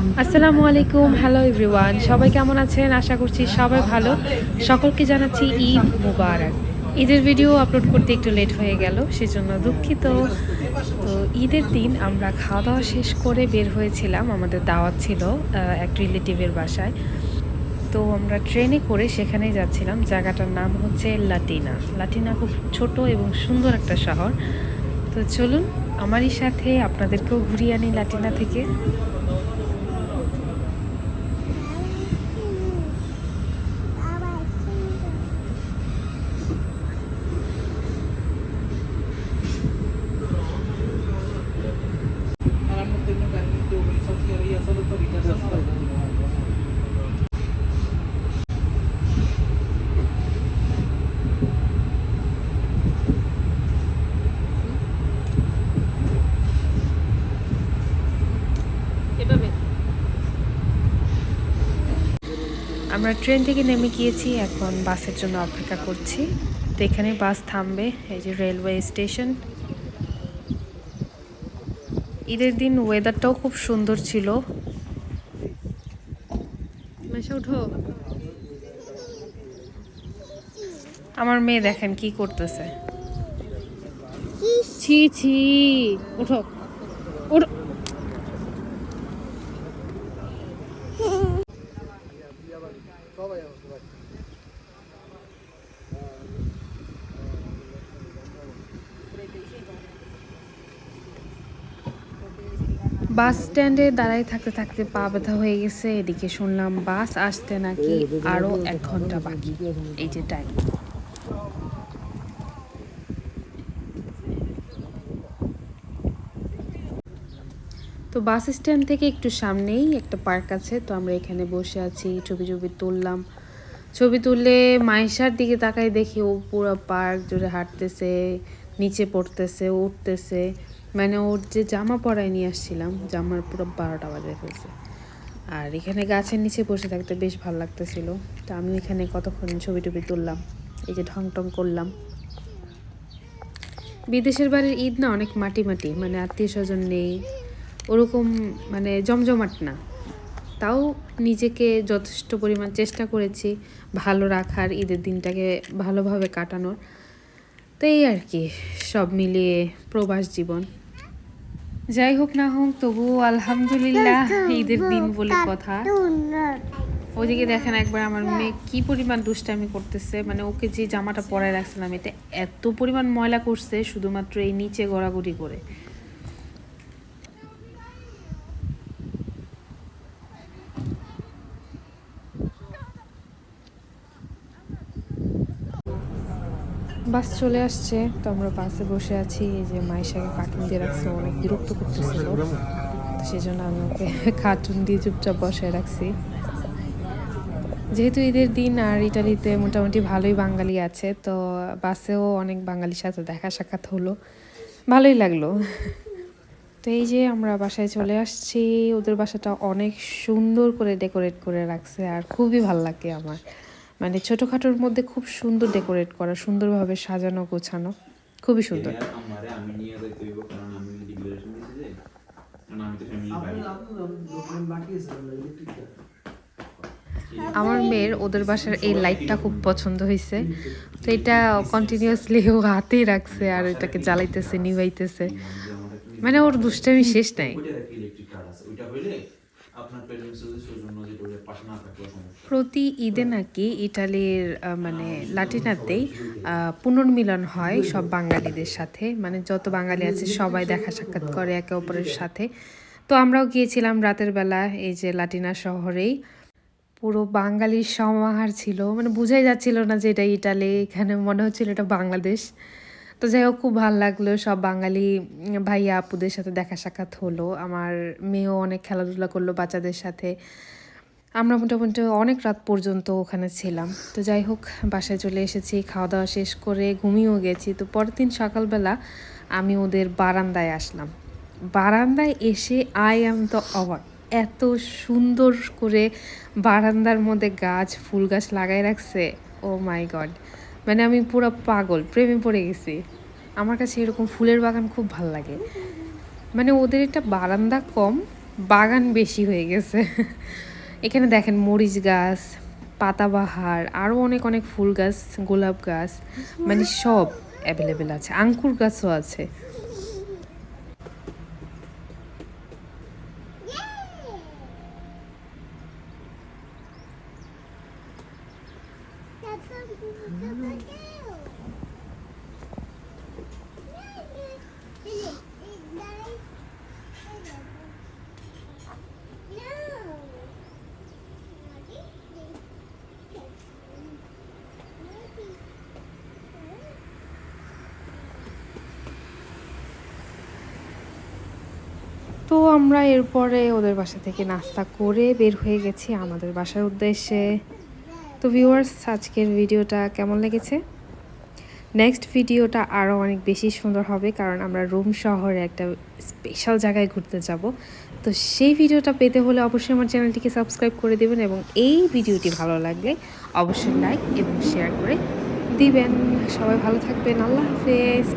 আসসালামু আলাইকুম, hello everyone. সবাই কেমন আছেন? আশা করছি সবাই ভালো। সকলকে জানাচ্ছি ঈদ মুবারক। ঈদের ভিডিও আপলোড করতে একটু লেট হয়ে গেল, সেজন্য দুঃখিত। তো ঈদের দিন আমরা খাওয়া দাওয়া শেষ করে বের হয়েছিলাম। আমাদের দাওয়াত ছিল এক রিলেটিভের বাসায়। তো আমরা ট্রেনে করে সেখানে যাচ্ছিলাম। জায়গাটার নাম হচ্ছে লাটিনা। লাটিনা খুব ছোট এবং সুন্দর একটা শহর। তো চলুন, আমারই সাথে আপনাদেরকেও ঘুরিয়ে আনি লাটিনা থেকে। আমরা ট্রেন থেকে নেমে গিয়েছি এখন বাসের জন্য অপেক্ষা করছি। তো এখানে বাস থামবে এই যে রেলওয়ে স্টেশন। ঈদের দিন ওয়েদারটাও খুব সুন্দর ছিল। উঠো। আমার মেয়ে দেখেন কি করতেছে। ছি ছি। উঠো। বাস স্ট্যান্ডে দাঁড়াই থাকতে থাকতে পা ব্যথা হয়ে গেছে। এদিকে শুনলাম বাস আসতে নাকি আরও এক ঘণ্টা বাকি। এই যে টাইম তো বাস স্ট্যান্ড থেকে একটু সামনেই একটা পার্ক আছে, তো আমরা এখানে বসে আছি, ছবি ছবি তুললাম। ছবি তুললে মাইশার দিকে তাকাই দেখি, ও পুরো পার্ক জুড়ে হাঁটতেছে, নিচে পড়তেছে, উঠতেছে। মানে ওর যে জামা পরায় নিয়ে আসছিলাম, জামার পুরো বারোটা বাজে ফেলছে আর এখানে গাছের নিচে বসে থাকতে বেশ ভালো লাগতেছিল। তো আমি এখানে কতক্ষণ ছবি টবি তুললাম, এই যে ঢং টং করলাম। বিদেশের বাড়ির ঈদ না অনেক মাটি মাটি মানে আত্মীয় স্বজন নেই, ওরকম মানে জমজমাট না। তাও নিজেকে যথেষ্ট পরিমাণ চেষ্টা করেছি ভালো রাখার, ঈদের দিনটাকে ভালোভাবে কাটানোর। তো এই আর কি, সব মিলিয়ে প্রবাস জীবন। যাই হোক না হোক তবুও আলহামদুলিল্লাহ ঈদের দিন বলে কথা। ওদিকে দেখেন একবার আমার মেয়ে কি পরিমাণ দুষ্টামি করতেছে মানে ওকে যে জামাটা পরায় রাখছিলাম এটা এত পরিমাণ ময়লা করছে শুধুমাত্র এই নিচে গড়াগড়ি করে। বাস চলে আসছে, তো আমরা বাসে বসে আছি, এই যে মাইশাকে কার্টুন দিয়ে রাখছে অনেক বিরক্ত করতেছিল। সেই জন্য আমি ওকে কার্টুন দিয়ে চুপচাপ বসায় রাখছি। যেহেতু ঈদের দিন আর ইটালিতে মোটামুটি ভালোই বাঙালি আছে, তো বাসেও অনেক বাঙালির সাথে দেখা সাক্ষাৎ হলো। ভালোই লাগল। তো এই যে আমরা বাসায় চলে আসছি, ওদের বাসাটা অনেক সুন্দর করে ডেকোরেট করে রাখছে, আর খুবই ভালো লাগে আমার। মানে ছোটোখাটোর মধ্যে খুব সুন্দর ডেকোরেট করা সুন্দরভাবে সাজানো গোছানো। খুবই সুন্দর। আমার মেয়ের ওদের বাসার এই লাইটটা খুব পছন্দ হয়েছে তো এটা কন্টিনিউয়াসলি ও হাতেই রাখছে আর এটাকে জ্বালাইতেছে নিভাইতেছে। মানে ওর দুষ্টামি শেষ নাই। প্রতি ঈদে নাকি ইটালির মানে লাটিনাতেই পুনর্মিলন হয় সব বাঙালিদের সাথে। মানে যত বাঙালি আছে সবাই দেখা সাক্ষাৎ করে একে অপরের সাথে। তো আমরাও গিয়েছিলাম রাতের বেলা এই যে লাটিনা শহরেই। পুরো বাঙালির সমাহার ছিল। মানে বোঝাই যাচ্ছিল না যে এটা ইটালি এখানে মনে হচ্ছিল এটা বাংলাদেশ। তো যাই হোক, খুব ভালো লাগল। সব বাঙালি ভাইয়া আপুদের সাথে দেখা সাক্ষাৎ হলো। আমার মেয়েও অনেক খেলাধুলা করল বাচ্চাদের সাথে। আমরা মোটামুটি অনেক রাত পর্যন্ত ওখানে ছিলাম। তো যাই হোক, বাসায় চলে এসেছি, খাওয়া দাওয়া শেষ করে ঘুমিয়েও গেছি। তো পরের দিন সকালবেলা আমি ওদের বারান্দায় আসলাম। বারান্দায় এসে আই এম তো অবাক এত সুন্দর করে বারান্দার মধ্যে গাছ, ফুল গাছ লাগাই রাখছে। ও মাই গড মানে আমি পুরো পাগল, প্রেমে পড়ে গেছি। আমার কাছে এরকম ফুলের বাগান খুব ভালো লাগে। মানে ওদের একটা বারান্দা কম, বাগান বেশি হয়ে গেছে। এখানে দেখেন মরিচ গাছ পাতাবাহার আরও অনেক অনেক ফুল গাছ, গোলাপ গাছ মানে সব অ্যাভেলেবেল আছে। আঙ্কুর গাছও আছে। তো আমরা এরপরে ওদের বাসা থেকে নাস্তা করে বের হয়ে গেছি আমাদের বাসার উদ্দেশ্যে। তো ভিউয়ার্স আজকের ভিডিওটা কেমন লেগেছে? নেক্সট ভিডিওটা আরও অনেক বেশি সুন্দর হবে, কারণ আমরা রোম শহরে একটা স্পেশাল জায়গায় ঘুরতে যাব। তো সেই ভিডিওটা পেতে হলে অবশ্যই আমার চ্যানেলটিকে সাবস্ক্রাইব করে দেবেন এবং এই ভিডিওটি ভালো লাগলে অবশ্যই লাইক এবং শেয়ার করে দিবেন। সবাই ভালো থাকবেন, আল্লাহ হাফেজ।